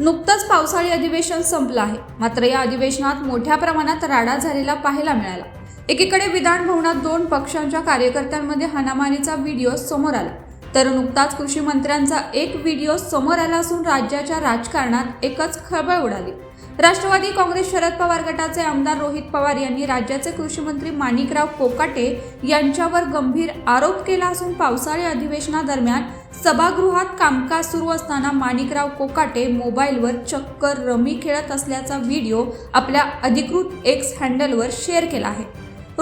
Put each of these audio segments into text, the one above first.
नुकतंच पावसाळी अधिवेशन संपलं आहे. मात्र या अधिवेशनात मोठ्या प्रमाणात राडा झालेला पाहायला मिळाला. एकीकडे विधान भवनात दोन पक्षांच्या कार्यकर्त्यांमध्ये हाणामारीचा व्हिडिओ समोर आला. तर नुकताच कृषी मंत्र्यांचा एक व्हिडिओ समोर आला असून राज्याच्या राजकारणात एकच खळबळ उडाली. राष्ट्रवादी काँग्रेस शरद पवार गटाचे आमदार रोहित पवार यांनी राज्याचे कृषीमंत्री माणिकराव कोकाटे यांच्यावर गंभीर आरोप केला असून पावसाळी अधिवेशनादरम्यान सभागृहात कामकाज सुरू असताना माणिकराव कोकाटे मोबाईलवर चक्कर रमी खेळत असल्याचा व्हिडिओ आपल्या अधिकृत एक्स हँडलवर शेअर केला आहे.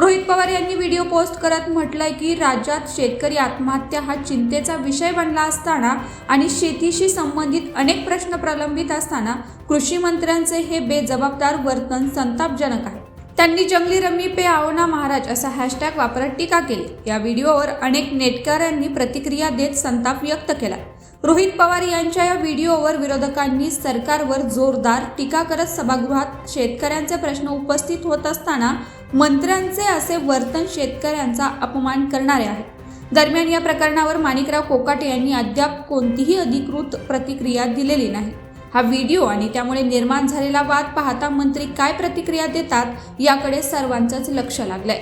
रोहित पवार यांनी व्हिडिओ पोस्ट करत म्हटलंय की राज्यात शेतकरी आत्महत्या हा चिंतेचा विषय बनला असताना आणि शेतीशी संबंधित अनेक प्रश्न प्रलंबित असताना कृषी मंत्र्यांचे हे बेजबाबदार वर्तन संतापजनक आहे. त्यांनी जंगली रमी पे आवना महाराज असा हॅशटॅग वापरत टीका केली. या व्हिडिओवर अनेक नेटकऱ्यांनी प्रतिक्रिया देत संताप व्यक्त केला. रोहित पवार यांच्या या व्हिडिओवर विरोधकांनी सरकारवर जोरदार टीका करत सभागृहात शेतकऱ्यांचे प्रश्न उपस्थित होत असताना मंत्र्यांचे असे वर्तन शेतकऱ्यांचा अपमान करणारे आहे दरम्यान या प्रकरणावर माणिकराव कोकाटे यांनी अद्याप कोणतीही अधिकृत प्रतिक्रिया दिलेली नाही. हा व्हिडिओ आणि त्यामुळे निर्माण झालेला वाद पाहता मंत्री काय प्रतिक्रिया देतात याकडे सर्वांचंच लक्ष लागलंय.